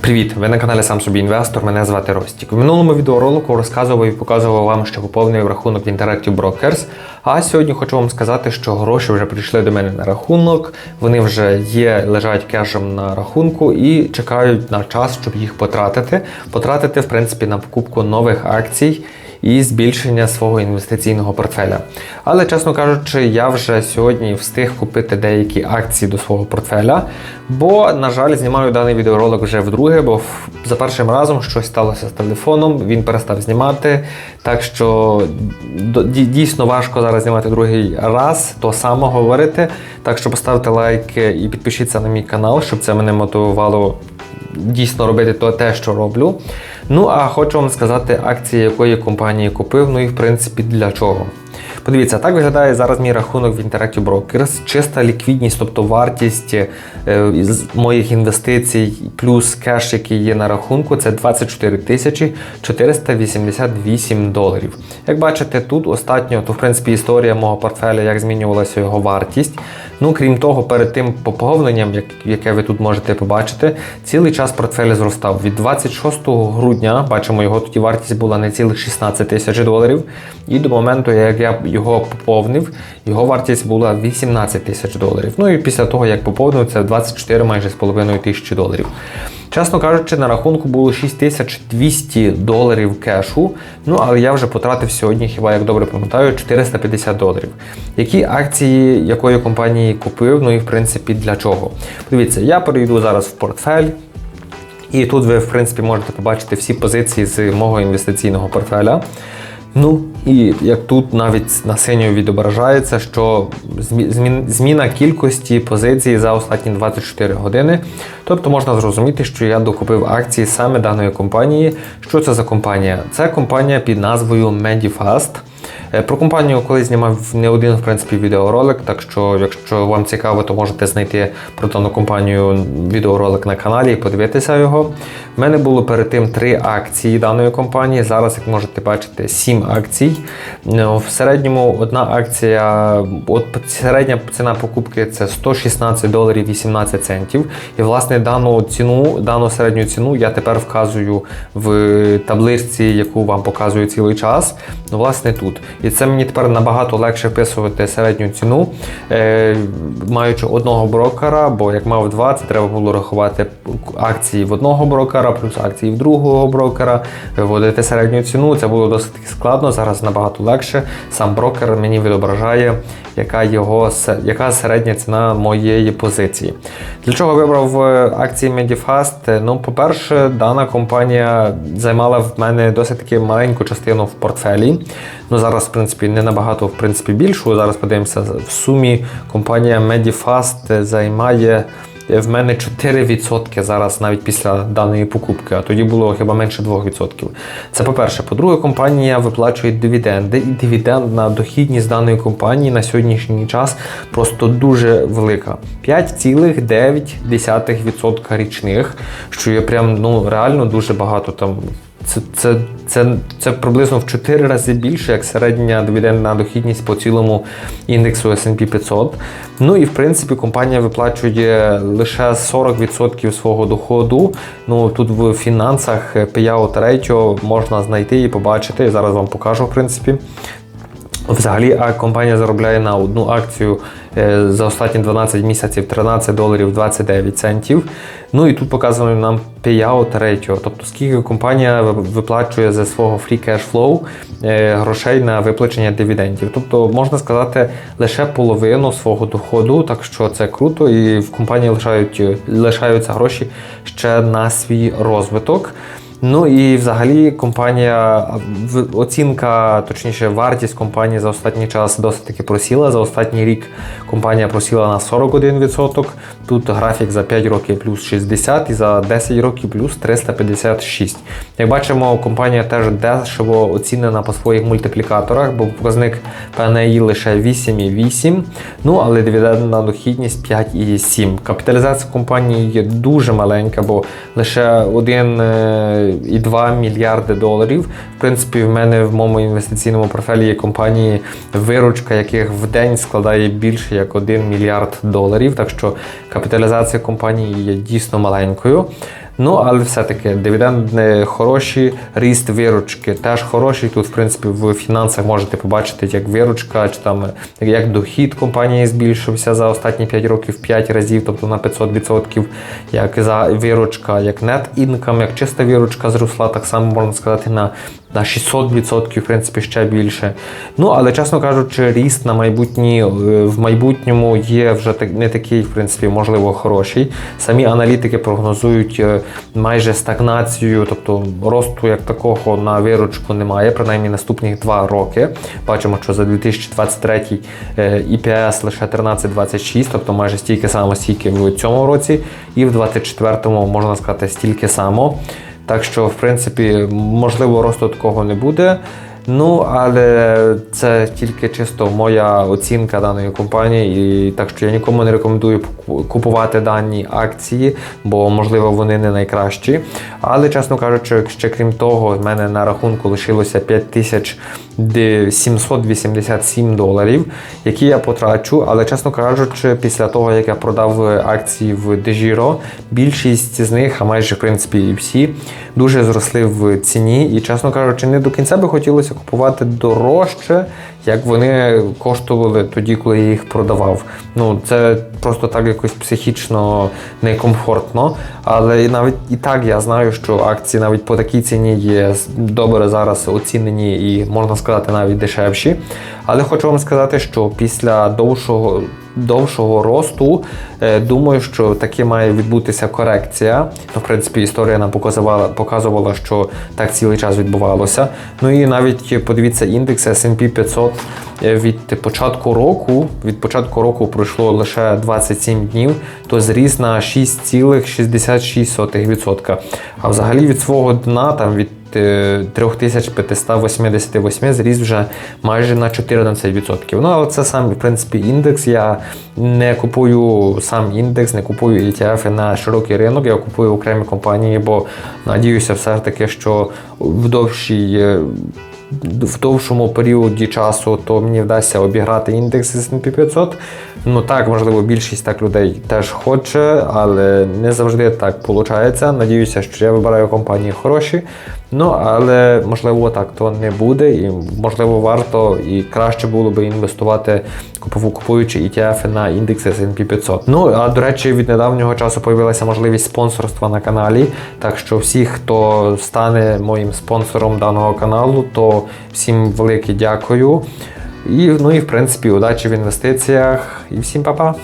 Привіт! Ви на каналі Сам собі інвестор. Мене звати Ростік. В минулому відеоролику розказував і показував вам, що поповнив рахунок в Interactive Brokers. А сьогодні хочу вам сказати, що гроші вже прийшли до мене на рахунок. Вони вже є, лежать кешем на рахунку і чекають на час, щоб їх потратити. Потратити, в принципі, на покупку нових акцій. І збільшення свого інвестиційного портфеля. Але, чесно кажучи, я вже сьогодні встиг купити деякі акції до свого портфеля, бо, на жаль, знімаю даний відеоролик вже вдруге, бо за першим разом щось сталося з телефоном, він перестав знімати. Так що дійсно важко зараз знімати другий раз, то само говорити. Так що поставте лайк і підпишіться на мій канал, щоб це мене мотивувало дійсно робити то те, що роблю. Ну а хочу вам сказати, акції якої компанії купив, ну і в принципі для чого. Подивіться, так виглядає зараз мій рахунок в Interactive Brokers. Чиста ліквідність, тобто вартість е, моїх інвестицій плюс кеш, який є на рахунку, це 24 тисячі 488 доларів. Як бачите, тут останньо, то в принципі історія мого портфеля, як змінювалася його вартість. Ну, крім того, перед тим поповненням, яке ви тут можете побачити, цілий час портфель зростав. Від 26 грудня, бачимо, його тоді вартість була не цілих 16 тисяч доларів. І до моменту, як я його поповнив, його вартість була 18 тисяч доларів. Ну і після того, як поповнив, це 24 майже з половиною тисячі доларів. Чесно кажучи, на рахунку було 6200 доларів кешу. Ну але я вже потратив сьогодні, хіба як добре пам'ятаю, 450 доларів. Які акції якої компанії купив? Ну і в принципі для чого? Подивіться, я перейду зараз в портфель. І тут ви, в принципі, можете побачити всі позиції з мого інвестиційного портфеля. Ну і як тут навіть на синьо відображається, що зміна кількості позицій за останні 24 години. Тобто можна зрозуміти, що я докупив акції саме даної компанії. Що це за компанія? Це компанія під назвою Medifast. Е, Про компанію колись знімав не один в принципі відеоролик, так що, якщо вам цікаво, то можете знайти про дану компанію відеоролик на каналі і подивитися його. В мене було перед тим три акції даної компанії. Зараз, як можете бачити, сім акцій. Е, В середньому одна акція, от середня ціна покупки це 116 доларів 18 центів. І власне дану ціну, дану середню ціну я тепер вказую в табличці, яку вам показую цілий час. Ну, власне, тут. І це мені тепер набагато легше вписувати середню ціну, е, маючи одного брокера, бо як мав два, це треба було рахувати акції в одного брокера, плюс акції в другого брокера, виводити середню ціну. Це було досить складно. Зараз набагато легше. Сам брокер мені відображає, яка його яка середня ціна моєї позиції. Для чого вибрав е, акції Medifast? Ну, по-перше, дана компанія займала в мене досить таки маленьку частину в портфелі. Ну зараз, в принципі, не набагато в принципі більшу. Зараз подивимося в сумі. Компанія Medifast займає. В мене 4% зараз навіть після даної покупки, а тоді було хіба менше 2%. Це по-перше. По-друге, компанія виплачує дивіденди, і дивідендна дохідність даної компанії на сьогоднішній час просто дуже велика. 5,9% річних, що є прям ну реально дуже багато там. Це, це, це, це приблизно в 4 рази більше, як середня дивідендна дохідність по цілому індексу S&P 500. Ну і в принципі компанія виплачує лише 40% свого доходу. Ну тут в фінансах payout ratio можна знайти і побачити. Я зараз вам покажу, в принципі. Взагалі, а компанія заробляє на одну акцію е, за останні 12 місяців 13 доларів 29 центів. Ну і тут показано нам payout ratio, тобто скільки компанія виплачує за свого free cash flow е, грошей на виплачення дивідендів. Тобто, можна сказати, лише половину свого доходу, так що це круто, і в компанії лишають, лишаються гроші ще на свій розвиток. Ну і взагалі компанія оцінка, точніше, вартість компанії за останній час досить таки просіла. За останній рік компанія просіла на 41%. Тут графік за 5 років плюс 60 і за 10 років плюс 356. Як бачимо, компанія теж дешево оцінена по своїх мультиплікаторах, бо показник PNI лише 8,8. Ну але дивідендна дохідність 5,7. Капіталізація компанії є дуже маленька, бо лише 1,2 мільярди доларів. В принципі, в мене в моєму інвестиційному портфелі є компанії, виручка яких в день складає більше як 1 мільярд доларів. Так що капіталізація компанії є дійсно маленькою. Ну, але все-таки дивіденди хороші, ріст виручки теж хороший. Тут, в принципі, в фінансах можете побачити, як виручка, чи там як дохід компанії збільшився за останні 5 років 5 разів, тобто на 500%, як за виручка, як net income, як чиста виручка зросла, так само можна сказати, на, на 600%, в принципі, ще більше. Ну, але чесно кажучи, ріст на майбутнє в майбутньому є вже не такий, в принципі, можливо, хороший. Самі аналітики прогнозують е, майже стагнацію, тобто росту як такого на виручку немає, принаймні наступних два роки. Бачимо, що за 2023 е, EPS лише 13,26, тобто майже стільки само, стільки в цьому році, і в 2024 можна сказати стільки само. Так що, в принципі, можливо, росту такого не буде. Ну, але це тільки чисто моя оцінка даної компанії, і так що я нікому не рекомендую купувати дані акції, бо можливо вони не найкращі. Але, чесно кажучи, ще крім того, в мене на рахунку лишилося 5787 доларів, які я потрачу. Але, чесно кажучи, після того, як я продав акції в Degiro, більшість з них, а майже в принципі і всі, дуже зросли в ціні. І, чесно кажучи, не до кінця би хотілося купувати дорожче, як вони коштували тоді, коли я їх продавав. Ну, це просто так якось психічно некомфортно. Але навіть і так я знаю, що акції навіть по такій ціні є добре зараз оцінені і можна сказати навіть дешевші. Але хочу вам сказати, що після довшого довшого росту. Е, Думаю, що таки має відбутися корекція. Ну, в принципі, історія нам показувала, показувала, що так цілий час відбувалося. Ну і навіть подивіться індекс S&P 500 е, від початку року. Від початку року пройшло лише 27 днів, то зріс на 6,66%. А взагалі від свого дна там від е, 3588 зріс вже майже на 14%. Ну, але це сам, в принципі, індекс. Я не купую сам індекс, не купую ETF на широкий ринок, я купую окремі компанії, бо надіюся все ж таки, що в довшій. В довшому періоді часу то мені вдасться обіграти індекс S&P 500. Ну так, можливо, більшість так людей теж хоче, але не завжди так виходить. Надіюся, що я вибираю компанії хороші. Ну, але можливо так то не буде, і можливо варто і краще було би інвестувати, купуючи ETF на індекс S&P 500. Ну а до речі, від недавнього часу появилася можливість спонсорства на каналі. Так що всі, хто стане моїм спонсором даного каналу, то всім велике дякую. І ну і в принципі удачі в інвестиціях. І всім па-па!